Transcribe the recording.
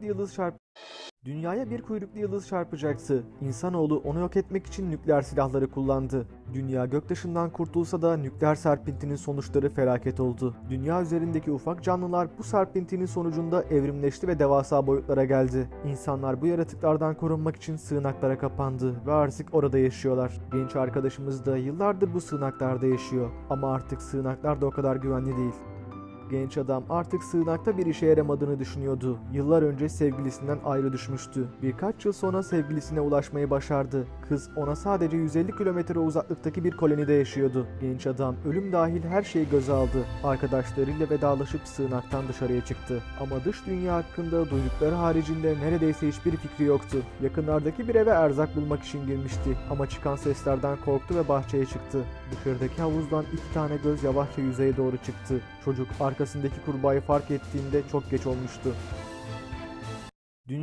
yıldız çarp Dünyaya bir kuyruklu yıldız çarpacaktı. İnsanoğlu onu yok etmek için nükleer silahları kullandı. Dünya göktaşından kurtulsa da nükleer serpintinin sonuçları felaket oldu. Dünya üzerindeki ufak canlılar bu serpintinin sonucunda evrimleşti ve devasa boyutlara geldi. İnsanlar bu yaratıklardan korunmak için sığınaklara kapandı ve artık orada yaşıyorlar. Genç arkadaşımız da yıllardır bu sığınaklarda yaşıyor. Ama artık sığınaklar da o kadar güvenli değil. Genç adam artık sığınakta bir işe yaramadığını düşünüyordu. Yıllar önce sevgilisinden ayrı düşmüştü. Birkaç yıl sonra sevgilisine ulaşmayı başardı. Kız ona sadece 150 kilometre uzaklıktaki bir kolonide yaşıyordu. Genç adam ölüm dahil her şeyi göze aldı. Arkadaşlarıyla vedalaşıp sığınaktan dışarıya çıktı. Ama dış dünya hakkında duydukları haricinde neredeyse hiçbir fikri yoktu. Yakınlardaki bir eve erzak bulmak için girmişti. Ama çıkan seslerden korktu ve bahçeye çıktı. Dışarıdaki havuzdan iki tane göz yavaşça yüzeye doğru çıktı. Çocuk arkasındaki kurbağayı fark ettiğinde çok geç olmuştu.